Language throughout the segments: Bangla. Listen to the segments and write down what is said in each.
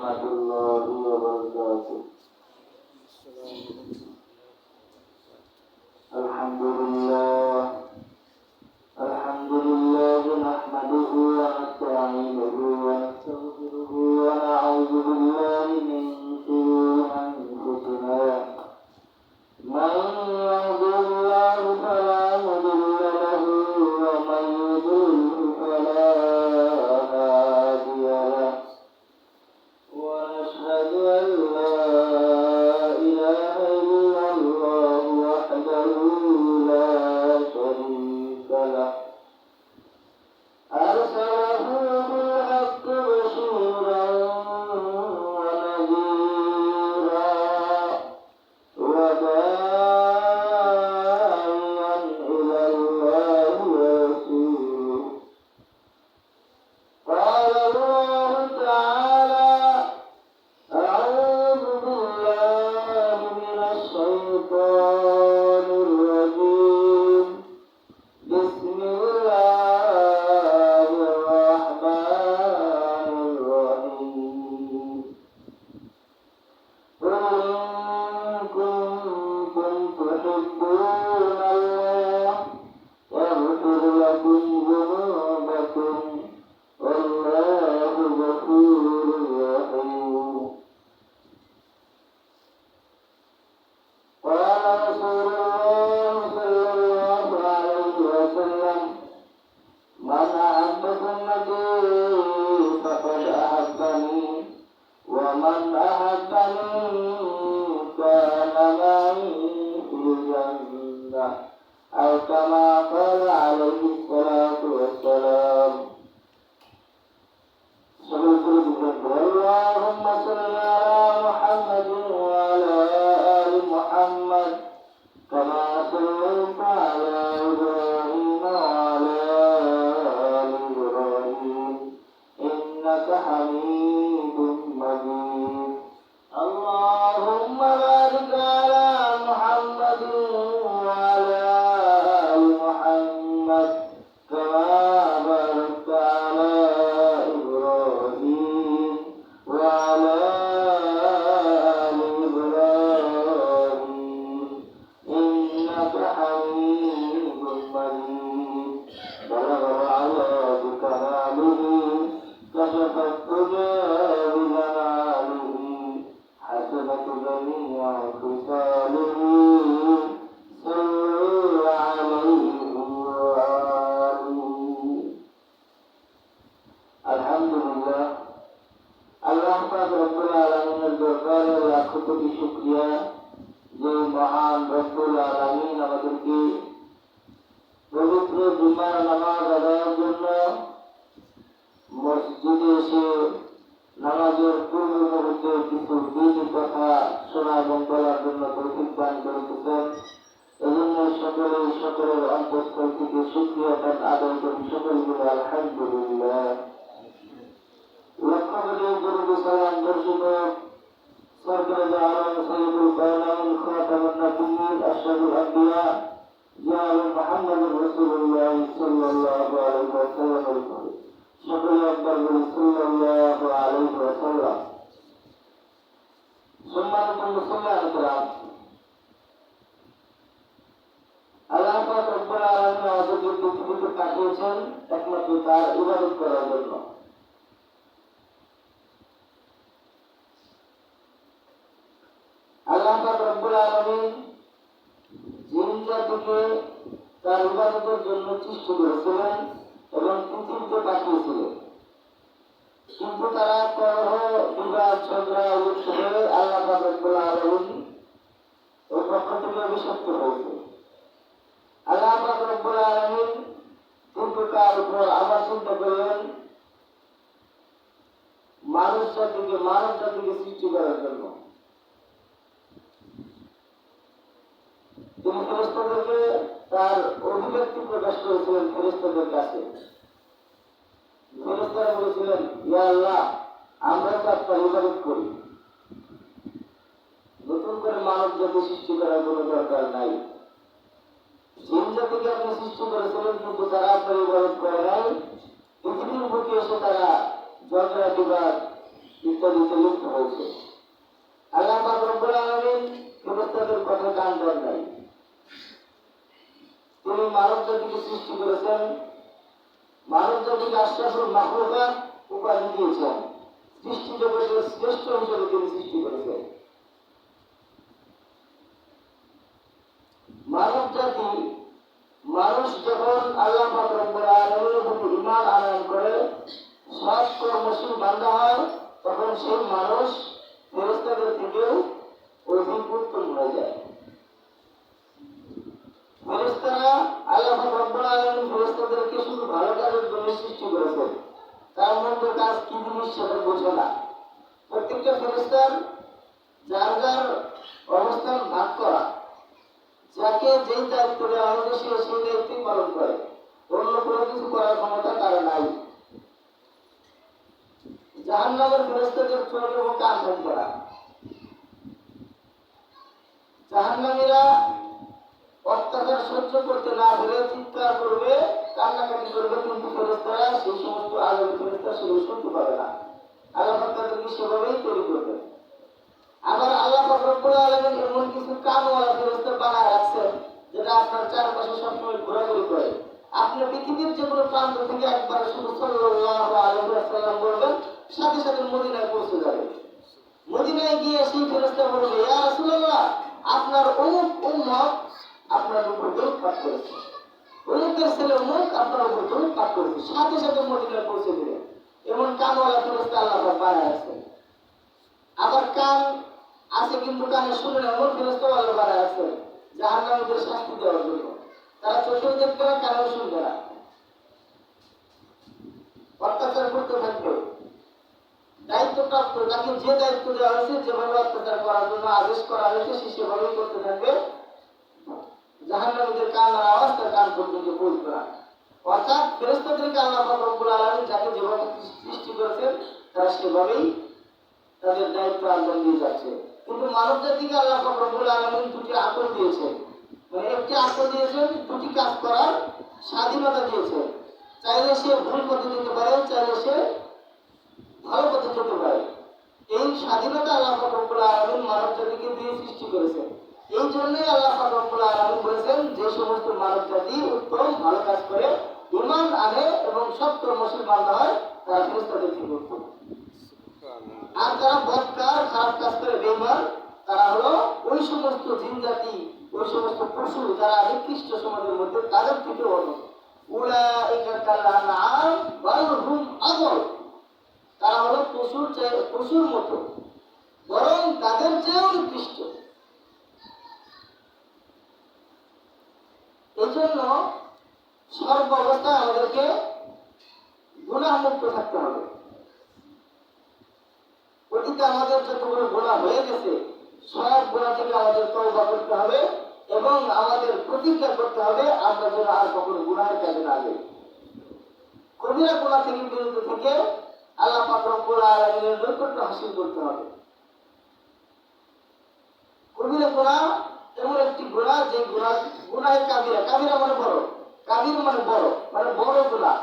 ورحمة الله وبركاته Om এবং বলার জন্য তৌফিক দান করিতেছেন এজন্য সকলে সকলের অন্তঃস্থল থেকে শুক্রিয়া দান আদায় করি সকলগুলো আলহামদুলিল্লাহ লক্ষ্য করে জরুরি সালাম দর্শক সরকার আলম সৈয়দুল কায়নাম খাতামুন নবিয়্যিন আশরাফুল আম্বিয়া জানাব মুহাম্মদ রাসূলুল্লাহ সাল্লাল্লাহু এবং পৃথিবীতে পাঠিয়েছিলেন। কিন্তু তারা কলহ, বিবাদ, ঝগড়া থেকে অভিশপ্ত হয়েছে আল্লাহ রব্বুল আলামিন কিন্তু তার উপর আবার চিন্তা করলেন, মানুষ জাতিকে, মানব জাতিকে সৃষ্টি করার জন্য। তিনি ফেরেস্তাদেরকে তার অভিব্যক্তি প্রকাশ করেছিলেন ফেরেস্তাদের কাছে। ফেরেস্তারা বলেছিলেন, ইয়া আল্লাহ, আমরা তো আপনার ইবাদত করি। নতুন করে মানব জাতি সৃষ্টি করার কোনো দরকার নাই। জিন জাতিকে আপনি সৃষ্টি করেছিলেন, কিন্তু তারা আপনার ইবাদত করে নাই। পৃথিবীর বুকে এসে তারা ঝগড়া বিবাদ ইত্যাদিতে লিপ্ত হয়েছে। আল্লাহ রব্বুল আলামিন ফেরেশতাদের কথা কান দেন নাই। তিনি মানব জাতিকে সৃষ্টি করেছেন। মানব জাতিকে আশ্বাসুল মাহরুকাত উপাধি দিয়েছেন সৃষ্টি জগতের শ্রেষ্ঠ হিসেবে তিনি সৃষ্টি করেছেন। মানব জাতি মানুষ যখন আল্লাহ প্রতি আনয়ন করে, সৎ কর্মশীল বান্দা হয়, তখন সেই মানুষ ফেরেশতাদের থেকেও অধিক উত্তম হয়ে যায় ফেরেশতারা আল্লাহ পাক রব্বুল আলামিন ফেরেশতাদেরকে শুধু ভালো কাজের জন্য সৃষ্টি করেছেন তার মধ্যে কাজ কি জিনিস সেটা বোঝে না। প্রত্যেকটা ফেরেশতার যার যার অবস্থান ভাগ করা, যাকে জাহান্নামীরা সহ্য করতে না পেরে চিৎকার করবে, কান্নাকাটি করবে, কিন্তু ফেরস্তারা সেই সমস্ত আলোর ফেরস্তা সেগুলো শুনতে পাবে না। আল্লাহ তাদেরকে সেভাবেই তৈরি করবে আবার আল্লাহ পাক রব্বুল আলামিন এমন কিছু কানওয়ালা ফেরেশতা বানায় রাখছেন, যেটা আপনার চারপাশে সবসময় ঘোরাঘুরি করে। আপনি পৃথিবীর যে কোনো প্রান্ত থেকে একবার শুধু সাল্লাল্লাহু আলাইহি ওয়াসাল্লাম বলবেন, সাথে সাথে মদিনায় পৌঁছে যাবে। মদিনায় গিয়ে সেই ফেরেশতা বলবে, ইয়া রাসূলুল্লাহ, আপনার অমুক উম্মত আপনার উপর দরুদ পাঠ করেছে। অমুকের ছেলে অমুক আপনার উপর দরুদ পাঠ করেছে। সাথে সাথে মদিনায় পৌঁছে দিবে এমন কানওয়ালা ফেরেশতা আল্লাহ বানায় রাখছেন আবার কান আছে কিন্তু কানে শুনে না, এমন ফেরস্ত আল্লাহ বানায় আছে যাহার নামীদের শাস্তি দেওয়ার জন্য। তারা চোখেও দেখবে না, কানেও শুনবে না। অত্যাচার করতে থাকবে। দায়িত্বপ্রাপ্ত, তাকে যে দায়িত্ব দেওয়া হয়েছে, যেভাবে অত্যাচার করার জন্য আদেশ করা হয়েছে, সে সেভাবেই করতে থাকবে। জাহান নামীদের কান্নার আওয়াজ, তার কান পর্যন্ত পৌঁছবে না। অর্থাৎ ফেরেস্তাদেরকে আল্লাহ রব্বুল আলামিন যাকে যেভাবে সৃষ্টি করেছেন, তারা সেভাবেই তাদের দায়িত্ব আন্দোলন নিয়ে যাচ্ছে। কিন্তু মানব জাতিকে আল্লাহ রব্বুল আলামিন দুটি আকল দিয়েছেন। মানে একটি আকল দিয়েছেন, দুটি কাজ করার স্বাধীনতা দিয়েছেন। চাইলে সে ভুল পথে যেতে পারে, চাইলে সে ভালো পথে যেতে পারে। এই স্বাধীনতা আল্লাহ রব্বুল আলামিন মানব জাতিকে দিয়ে সৃষ্টি করেছেন। এই জন্যই আল্লাহ আলামিন বলেছেন, যে সমস্ত মানব জাতি উত্তম, ভালো কাজ করে ইমান আনে এবং কর্মশীল বান্ধা হয়, তারা ফেরেশতাদের কি করতো আর যারা বদকার খারাপ কাজ করে বেইমান তারা হলো ওই সমস্ত জিন জাতি, ওই সমস্ত পশু যারা নিকৃষ্ট সমাজের মধ্যে তাদের থেকে অন্য। তারা হলো পশুর পশুর মতো। বরং তাদের চেয়েও নিকৃষ্ট। এই জন্য সর্ব অবস্থায় আমাদেরকে গুণামুক্ত থাকতে হবে। অতীতে আমাদের যতগুলো গোনা হয়ে গেছে, সব গোনা থেকে আমাদের তওবা করতে হবে এবং আমাদের প্রতিজ্ঞা করতে হবে, আমরা যেন আর কখনো গুনাহের কাজে না যাই। কবিরা গোনা থেকে বিরত থেকে আল্লাহ পাক রব্বুল আলামিনের নৈকট্য হাসিল করতে হবে। কবিরা গোনা এমন একটি গোনা যে গোনা গুনাহের কাবিরা। কাবিরা মানে বড়। কাবির মানে বড় মানে বড় গোনা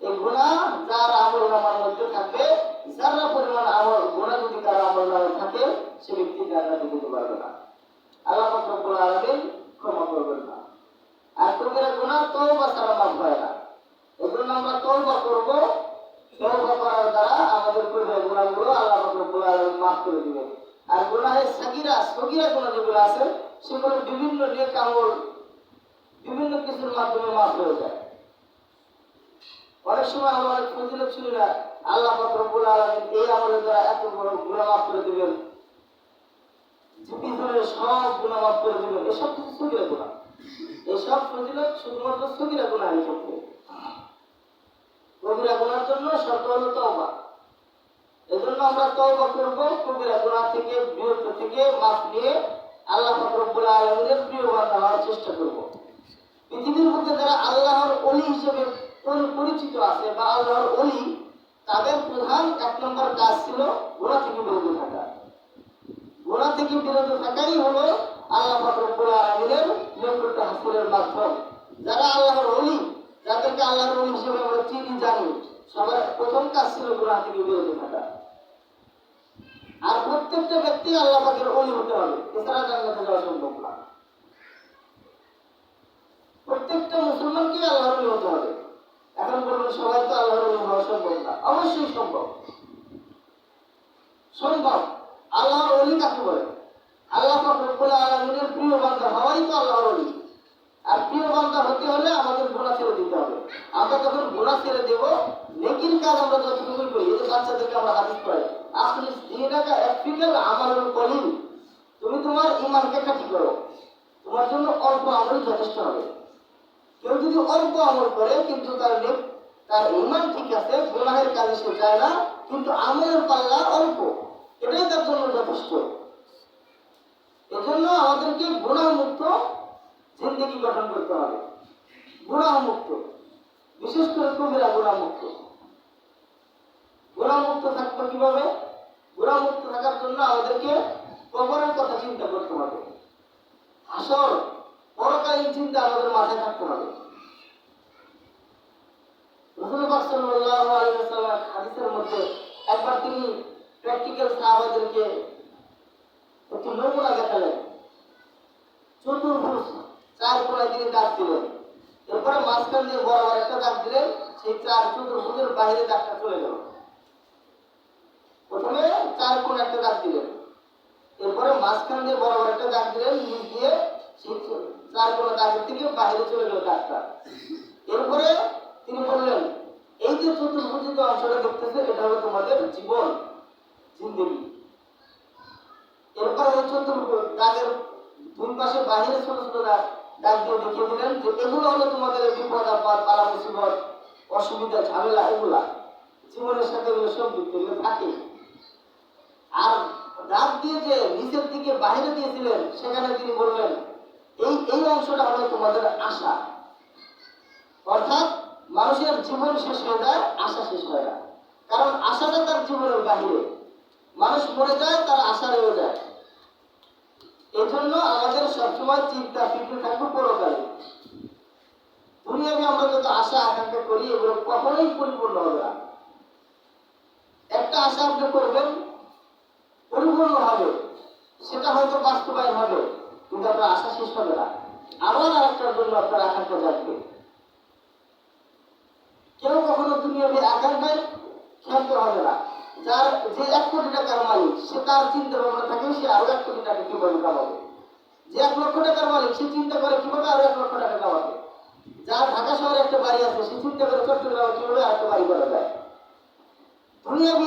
এই গুণা যার আমল নামার মধ্যে থাকবে, যারা পরিমাণ আমল গুণা যদি তার আমল নামে থাকে, সে ব্যক্তি জান্নাতে যেতে পারবে না। আল্লাহ রব্বুল আলামিন ক্ষমা করবেন না। আর কবিরা গুণা তওবা ছাড়া মাফ হয় না। এজন্য আমরা তওবা করব। তওবা করার দ্বারা আমাদের কবিরা গুণাগুলো আল্লাহ রব্বুল আলামিন মাফ করে দিবেন। আর গুনাহের সাগিরা, সগিরা গুণা যেগুলো আছে, সেগুলো বিভিন্ন নেক আমল বিভিন্ন কিছুর মাধ্যমে মাফ হয়ে যায়। অনেক সময় আমার অনেক ফজিলত ছিল না। আল্লাহ রব্বুল আলামিন এই আমলের দ্বারা এত বড় গুনাহ মাফ করে দিবেন। যে সব গুনাহ মাফ করে দিবেন। এসব কিছু সগিরা গুনাহ। এসব ফজিলত শুধুমাত্র সগিরা গুনাহের ক্ষেত্রে কবিরা গুনার জন্য শর্ত হলো তওবা। এজন্য আমরা তওবা করব কবিরা গুনাহ থেকে, বিরত থেকে মাফ নিয়ে আল্লাহ পাক রব্বুল আলামিনের প্রিয় বান্দা হওয়ার চেষ্টা করব। পৃথিবীর মধ্যে যারা আল্লাহর অলি হিসেবে পরি- পরিচিত আছে বা আল্লাহর অলি তাদের প্রধান এক নম্বর কাজ ছিল গোড়া থেকে বিরত থাকা। গোড়া থেকে বিরত থাকাই হলো আল্লাহ পাক রব্বুল আলামিনের নৈকট্য হাসিলের মাধ্যম। যারা আল্লাহর অলি যাদেরকে আল্লাহর অলি হিসেবে আমরা চিনি, জানি প্রথম কাজ ছিল গোড়া থেকে বিরত থাকা প্রত্যেকটা ব্যক্তি আল্লাহ পাকের অলি হতে হবে, এছাড়া জান্নাতে যাওয়া সম্ভব না। প্রত্যেকটা মুসলমানকে আল্লাহর অলি হবে। এখন বলবেন সবাই তো আল্লাহর অলি সম্ভব না। অবশ্যই সম্ভব। সম্ভব। আল্লাহর অলি কাকে বলে? আল্লাহ রব্বুল আলামিনের প্রিয় বান্দা হওয়াই তো আল্লাহর অলি। আর প্রিয় বান্দা হতে হলে আমাদের গুণা ছেড়ে দিতে হবে। আমরা যখন গুণা ছেড়ে দেব নেকির কাজ আমরা যতটুকুই করি এই বাচ্চাদেরকে আমরা হাদিস পড়াই। আপনি দিনাকা একফিকাল আমালুল কলিল। তুমি তোমার ইমানকে খাঁটি করো। তোমার জন্য অল্প আমল যথেষ্ট হবে। কেউ যদি অল্প আমল করে, কিন্তু তার তার ইমান ঠিক আছে, গুনাহের কাজে সে যায় না, কিন্তু আমলের পাল্লা অল্প। এটাই তার জন্য যথেষ্ট। এজন্য আমাদেরকে গুণাহ মুক্ত জিন্দগি গঠন করতে হবে। গুণাহ মুক্ত বিশেষ করে কবিরা গুণাহ মুক্ত গুণাহ মুক্ত কীভাবে? গুণাহ মুক্ত থাকার জন্য আমাদেরকে কবরের কথা চিন্তা করতে হবে। আসল, পরকালীন চিন্তা আমাদের মাথায় থাকতে হবে। একবার তিনি চার এরপরে মাঝখান দিয়ে বরাবর একটা দাগ সেই চার চতুর্ভুজের বাইরে দাগটা চলে গেল। প্রথমে চার কোণ একটা দাগ দিলেন। এরপরে মাঝখান দিয়ে বরাবর একটা দাগ দিলেন, নিচ দিয়ে চার কোণ দাগের থেকে বাইরে চলে গেল দাগটা। এরপরে তিনি বললেন, এই যে চতুর্ভুজিত অংশটা দেখতেছে এটা হলো তোমাদের জীবন, জিন্দগি। এরপরে ওই চতুর্ভুজ দাগের দুই পাশে বাহিরে ছোট ছোট দাগ দাগ দিয়ে দেখিয়ে দিলেন যে এগুলো হলো তোমাদের বিপদ, আপদ পালা মুসিবত অসুবিধা, ঝামেলা, এগুলা। জীবনের সাথে এগুলো সম্পৃক্ত, এগুলো থাকে। আর দাগ দিয়ে যে নিচের দিকে বাহিরে দিয়েছিলেন সেখানে তিনি বললেন, এই এই অংশটা হলো তোমাদের আশা। অর্থাৎ মানুষের জীবন শেষ হয়ে যায়, আশা শেষ হয় না কারণ আশাটা তার জীবনের বাহিরে। মানুষ মরে যায়, তার আশা রয়ে যায়। এই জন্য আমাদের সবসময় চিন্তা ফিরতে থাকবে পরকালে। দুনিয়াকে আমরা যত আশা, আকাঙ্ক্ষা করি, এগুলো কখনোই পরিপূর্ণ হবে না। একটা আশা আপনি করবেন পরিপূর্ণ হবে। সেটা হয়তো বাস্তবায়ন হবে, কিন্তু আপনার আশা শেষ হবে না। আবার আরেকটার জন্য আপনার আকাঙ্ক্ষা জাগবে। কেউ কখনো দুনিয়াবি আকাঙ্ক্ষায় ক্ষান্ত হবে না। যার যে এক কোটি টাকার মালিক, সে তার চিন্তা ভাবনা থাকে, সে আরও এক কোটি টাকা কীভাবে কামাবে? যে এক লক্ষ টাকার মালিক, সে চিন্তা করে কীভাবে আরও এক লক্ষ টাকা কামাবে? যার ঢাকা শহরে একটা বাড়ি আছে, সে চিন্তা করে চট্টগ্রামে কীভাবে আর একটা বাড়ি করা যায়? দুনিয়াবি